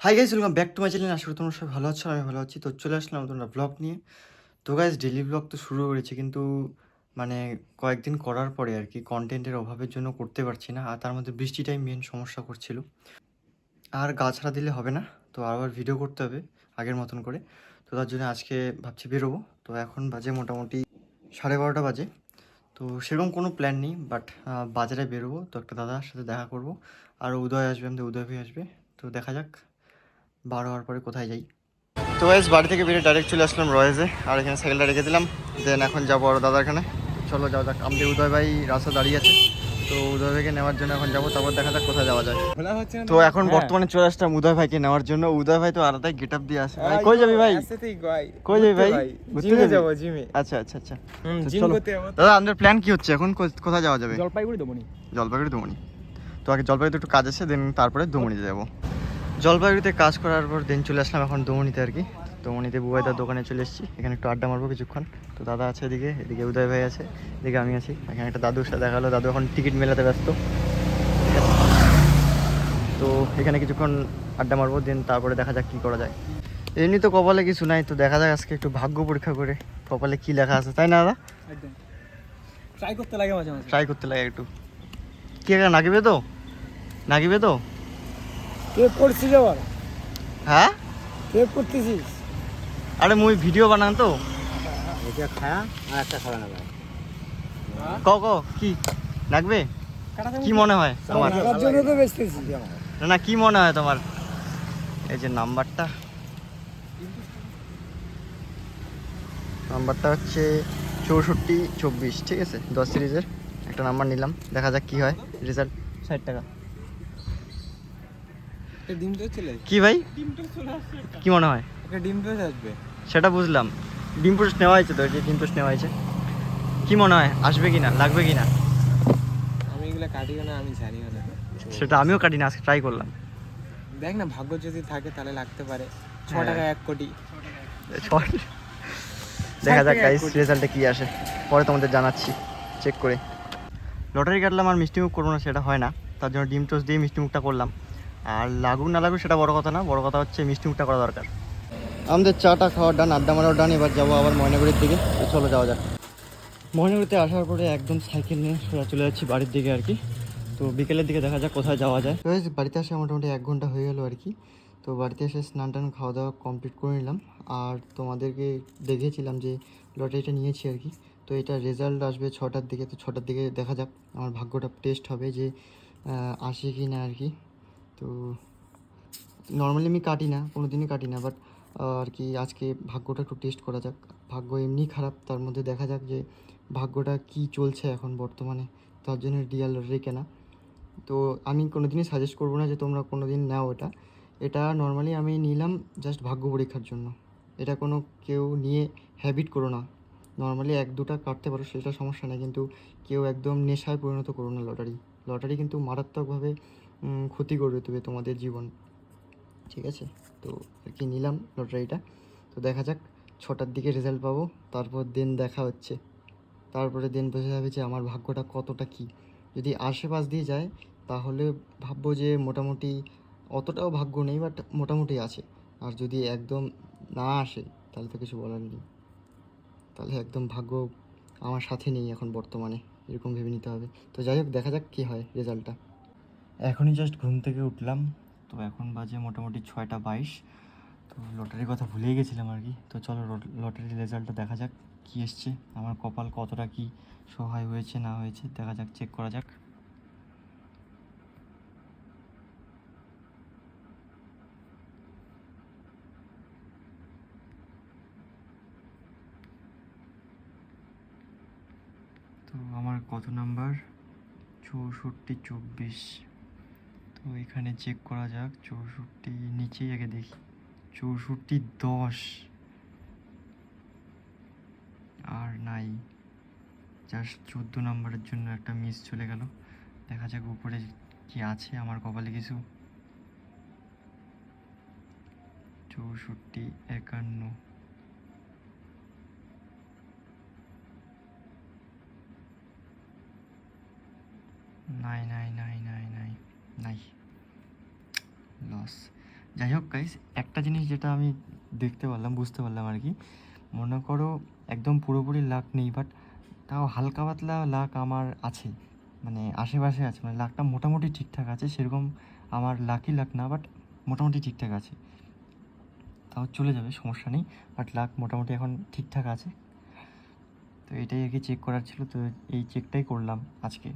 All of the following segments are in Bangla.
Hi guys welcome back to my channel আশা করি তোমরা সবাই ভালো আছো আমি ভালো আছি। তো চলে আসলাম তোমরা ব্লগ নিয়ে। তো গাইজ ডেলি ব্লগ তো শুরু করেছি কিন্তু মানে কয়েকদিন করার পরে আর কি কন্টেন্টের অভাবের জন্য করতে পারছি না। আর তার মধ্যে বৃষ্টিটাই মেন সমস্যা করছিল। আর গা ছাড়া দিলে হবে না। তো আবার ভিডিও করতে হবে আগের মতন করে। তো তার জন্য আজকে ভাবছি বেরোবো। তো এখন বাজে মোটামুটি সাড়ে বারোটা বাজে। তো সেরকম কোনো প্ল্যান নেই বাট বাজারে বেরোবো। তো একটা দাদার সাথে দেখা করব। আর উদয় আসবে, আমাদের উদয় ভাই আসবে। তো দেখা যাক। বার হওয়ার পরে কোথায় যাই? তো গাইজ বাড়ি থেকে বেরিয়ে ডাইরেক্ট চলে আসলাম রয়েজে। আর এখানে সাইকেলটা রেখে দিলাম। দেন এখন যাব আর দাদার এখানে চলো যাও যাক। আমাদের উদয় ভাই রাস্তা দাঁড়িয়ে আছে। তো উদয় ভাইকে নেওয়ার জন্য এখন যাব। তারপর দেখা যাক কোথায় যাওয়া যায়। তো এখন বর্তমানে চলে আসলাম উদয় ভাইকে নেওয়ার জন্য। উদয় ভাই তো আলাদাই গেট আপ দিয়ে আসে। ভাই কই যাবি ভাই? কই যাবি ভাই? ঘুরতে জিমে যাব? জিমে। আচ্ছা আচ্ছা আচ্ছা। চলো। দাদা আমাদের প্ল্যান কি হচ্ছে? এখন কোথায় যাওয়া যাবে? জলপাইগুড়ি দেবো নি জলপাইগুড়ি দমনি তো আগে জলপাইগুড়িতে একটু কাজ আছে দেন তারপরে দমনিতে যাব। জলপাইগুড়িতে কাজ করার পর দিন চলে আসলাম এখন দমনিতে আর কি। দমনিতে বুবাইদার দোকানে চলে এসেছি। এখানে একটু আড্ডা মারবো কিছুক্ষণ। তো দাদা আছে এদিকে এদিকে উদয় ভাই আছে এদিকে আমি আছি। এখানে একটা দাদুর সাথে দেখা হলো। দাদু এখন টিকিট মেলাতে ব্যস্ত। ঠিক আছে? তো এখানে কিছুক্ষণ আড্ডা মারবো দেন তারপরে দেখা যাক কী করা যায়। এমনি তো কপালে কিছু নাই তো দেখা যাক আজকে একটু ভাগ্য পরীক্ষা করে কপালে কী লেখা আছে। তাই না দাদা? ট্রাই করতে লাগে মাঝে মাঝে। ট্রাই করতে লাগে একটু। কি নাগিবে তো? নাগিবে তো? কে করছিস আবার? হ্যাঁ? কে করতেছিস? আরে মুই ভিডিও বানান তো। এটা খায়া আর একটা খাওয়া না ভাই। ক ক কি? লাগবে? কি মনে হয় তোমার? জন্য তো বেচতেছি না না কি মনে হয় তোমার? এই যে নাম্বারটা। নাম্বারটা হচ্ছে চৌষট্টি চব্বিশ ঠিক আছে? দশ সিরিজের। একটা নাম্বার নিলাম দেখা যাক কি হয়। রেজাল্ট। ষাট টাকা। ডিম তো চলে কি ভাই? কি মনে হয়? একটা ডিম তো আসবে। সেটা বুঝলাম। ডিম পোস্ট নেওয়া হয়েছে তো যে ডিম পোস্ট নেওয়া হয়েছে। কি মনে হয়? আসবে কি না লাগবে কি না আমি এগুলো কাটিও না আমি জানিও না। সেটা আমিও কাটি না আজকে ট্রাই করলাম। দেখ না ভাগ্য যদি থাকে তাহলে লাগতে পারে। ছ হ্যাঁ। টাকা এক কোটি। দেখা যাক গাইস রেজাল্টে কি আসে। পরে তোমাদের জানাচ্ছি। চেক করে। লটারি কাটলাম আর মিষ্টি মুখ করব না সেটা হয় না। তার জন্য ডিম টোস্ট দিয়ে মিষ্টি মুখটা করলাম। আর লাগুক না লাগুক সেটা বড় কথা না বড় কথা হচ্ছে মিষ্টি মুখটা করা দরকার। আমাদের চাটা খাওয়ার ডান আড্ডা মারার ডান এবার যাব আবার ময়নাগুড়ির দিকে। চলো যাওয়া যাক। ময়নাগুড়িতে আসার পরে একদম সাইকেল নিয়ে সোজা চলে যাচ্ছি বাড়ির দিকে আর কি। তো বিকেলের দিকে দেখা যাক কোথায় যাওয়া যায়। তো বাড়িতে আসে মোটামুটি এক ঘণ্টা হয়ে গেলো আর কি। তো বাড়িতে এসে স্নান টান খাওয়া দাওয়া কমপ্লিট করে নিলাম। আর তোমাদেরকে দেখিয়েছিলাম যে লটারিটা নিয়েছি আর কি। তো এটা রেজাল্ট আসবে ছটার দিকে তো ছটার দিকে দেখা যাক। আমার ভাগ্যটা টেস্ট হবে যে আসে কি না আর কি। তো নর্মালি আমি কাটি না কোনো দিনই কাটি না বাট আর কি আজকে ভাগ্যটা একটু টেস্ট করা যাক। ভাগ্য এমনি খারাপ, তার মধ্যে দেখা যাক যে ভাগ্যটা কি চলছে এখন বর্তমানে, তার জন্য রিয়াল লটারি কেনা তো আমি কোনো দিনই সাজেস্ট করব না যে তোমরা কোনো দিন নাও এটা। এটা নর্মালি আমি নিলাম জাস্ট ভাগ্য পরীক্ষার জন্য। এটা কোনো কেউ নিয়ে হ্যাবিট করো না। নর্মালি এক দুটা কাটতে পারো, সেটা সমস্যা নেই, কিন্তু কেউ একদম নেশায় পরিণত করো না লটারি লটারি কিন্তু মারাত্মকভাবে ক্ষতি করে দেবে তোমাদের জীবন। ঠিক আছে? তো আর কি নিলাম লটারিটা? তো দেখা যাক, ছটার দিকে রেজাল্ট পাবো, তারপর দিন দেখা হচ্ছে। তারপরে দিন বোঝা যাবে যে আমার ভাগ্যটা কতটা কী। যদি আশেপাশ দিয়ে যায়, তাহলে ভাববো যে মোটামুটি অতটাও ভাগ্য নেই বাট মোটামুটি আছে। আর যদি একদম না আসে, তাহলে তো কিছু বলার নেই। তাহলে একদম ভাগ্য আমার সাথে নেই এখন বর্তমানে, এরকম ভেবে নিতে হবে। তো যাই হোক, দেখা যাক কী হয় রেজাল্টটা এখনই জাস্ট ঘুম থেকে উঠলাম। তো এখন বাজে মোটামুটি ছয়টা বাইশ। তো লটারির কথা ভুলেই গেছিলাম আর কি। তো চলো লটারির রেজাল্টটা দেখা যাক কী এসছে। আমার কপাল কতটা কি সহায় হয়েছে, না হয়েছে, দেখা যাক চেক করা যাক। তো আমার কত নাম্বার? চৌষট্টি, চব্বিশ। তো এখানে চেক করা যাক, চৌষট্টি নিচেই আগে দেখি। চৌষট্টি দশ। আর নাই। জাস্ট চোদ্দ নম্বরের জন্য একটা মিস চলে গেল। দেখা যাক উপরে কি আছে আমার কপালে কিছু। চৌষট্টি একান্ন। নাই নাই নাই। নাই। লস যাই হোক গাইস একটা জিনিস যেটা আমি দেখতে পারলাম, বুঝতে পারলাম আর কি, মনে করো একদম পুরোপুরি লাক নেই বাট তাও হালকা পাতলা লাক আমার আছে মানে আশেপাশে আছে মানে লাকটা মোটামুটি ঠিকঠাক আছে, সেরকম আমার লাকি লাক না বাট মোটামুটি ঠিকঠাক আছে। তাও চলে যাবে, সমস্যা নেই বাট লাক মোটামুটি এখন ঠিকঠাক আছে। তো এটাই আর কি চেক করার ছিল, তো এই চেকটাই করলাম আজকে।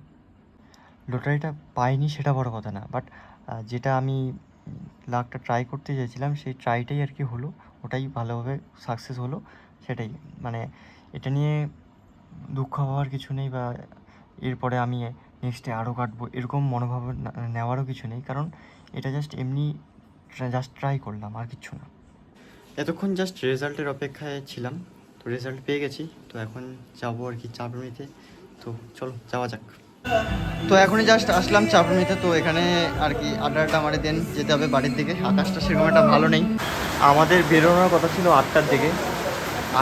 লটারিটা পাইনি সেটা বড় কথা না বাট যেটা আমি লাকটা ট্রাই করতে চাইছিলাম সেই ট্রাইটাই আর কি হলো, ওটাই ভালোভাবে সাকসেস হলো, সেটাই। মানে এটা নিয়ে দুঃখ হওয়ার কিছু নেই বা এরপরে আমি নেক্সটে আরও কাটবো, এরকম মনোভাব নেওয়ারও কিছু নেই, কারণ এটা জাস্ট এমনি জাস্ট ট্রাই করলাম, আর কিছু না। এতক্ষণ জাস্ট রেজাল্টের অপেক্ষায় ছিলাম, তো রেজাল্ট পেয়ে গেছি, তো এখন যাব আর কি চাপড় নিতে তো চলো, যাওয়া যাক। তো এখনই জাস্ট আসলাম চাপড়িতে তো এখানে আর কি আড্ডাটা মারে দেন যেতে হবে বাড়ির দিকে। আকাশটা সেরকম একটা ভালো নেই। আমাদের বেরোনোর কথা ছিল আটটার দিকে।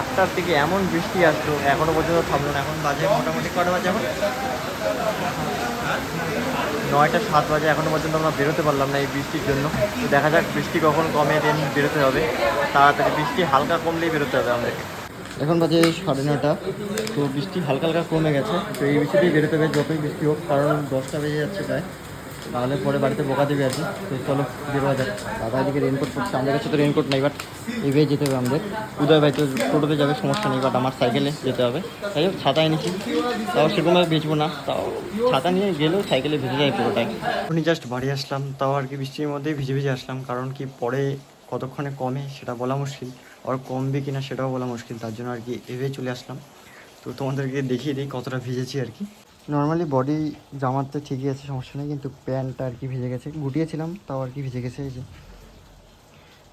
আটটার দিকে এমন বৃষ্টি আসলো, এখনও পর্যন্ত থামলো না। এখন বাজে মোটামুটি কটা বাজে এখন? নয়টা সাত বাজে, এখনও পর্যন্ত আমরা বেরোতে পারলাম না এই বৃষ্টির জন্য। দেখা যাক বৃষ্টি কখন কমে দেন বেরোতে হবে। তাড়াতাড়ি বৃষ্টি হালকা কমলেই বেরোতে হবে আমাদেরকে। এখন বাজে সাড়ে নটা তো বৃষ্টি হালকা হালকা কমে গেছে। তো এই বৃষ্টিতেই বেরোতে হবে যতই বৃষ্টি হোক, কারণ দশটা বেজে যাচ্ছে প্রায়। তাহলে পরে বাড়িতে বোকা দেবে আর কি। তো চলো বেরোয়া যাক। দাদা এদিকে রেনকোট পড়ছে আমাদের কাছে তো রেনকোট নেই বাট এভাবে যেতে হবে আমাদের। উদয় ভাই তো টোটোতে যাবে, সমস্যা নেই বাট আমার সাইকেলে যেতে হবে। তাই হোক, ছাতা এনেছি। তাও সেরকমভাবে বেচবো না। তাও ছাতা নিয়ে গেলেও সাইকেলে ভিজে যায় পুরোটাই। উনি জাস্ট বাড়ি আসলাম। তাও আর কি বৃষ্টির মধ্যেই ভিজে ভিজে আসলাম। কারণ কি পরে কতক্ষণে কমে সেটা বলা মুশকিল, আর কমবে কি না সেটাও বলা মুশকিল, তার জন্য আর কি এভাবে চলে আসলাম। তো তোমাদেরকে দেখিয়ে দিই কতটা ভিজেছি আর কি। নর্মালি বডি জামাতে ঠিকই আছে, সমস্যা নেই, কিন্তু প্যান্টটা আর কি ভিজে গেছে। গুটিয়েছিলাম, তাও আর কি ভিজে গেছে, এই যে।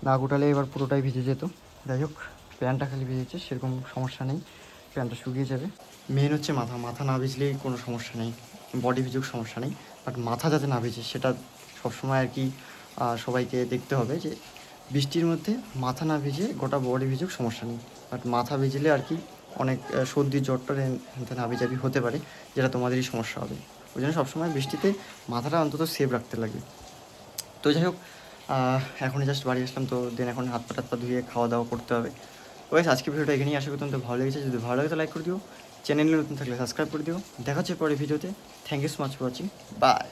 না গুটালে এবার পুরোটাই ভিজে যেত। যাই হোক প্যান্টটা খালি ভিজেছে, সেরকম সমস্যা নেই প্যান্টটা শুকিয়ে যাবে। মেন হচ্ছে মাথা মাথা না ভিজলেই কোনো সমস্যা নেই বডি ভিজুক সমস্যা নেই বাট মাথা যাতে না ভিজে, সেটা সবসময় আর কি সবাইকে দেখতে হবে যে বৃষ্টির মধ্যে মাথা না ভিজে গোটা বডি ভিজুক, সমস্যা নেই। বাট মাথা ভিজলে আর কি অনেক সর্দি জ্বরটা নাবিজাবি হতে পারে, যেটা তোমাদেরই সমস্যা হবে। ওই জন্য সবসময় বৃষ্টিতে মাথাটা অন্তত সেভ রাখতে লাগে। তো যাই হোক এখনই জাস্ট বাড়ি আসলাম, তো দেন এখন হাত পা টাত পা ধুয়ে খাওয়া দাওয়া করতে হবে। ওই আজকে ভিডিওটা এখানেই আশা করি তোমাদের ভালো লেগেছে। যদি ভালো লাগে তো লাইক করে দিও। চ্যানেলে নতুন থাকলে সাবস্ক্রাইব করে দিও। দেখা হচ্ছে পরে ভিডিওতে। Thank you so much for watching bye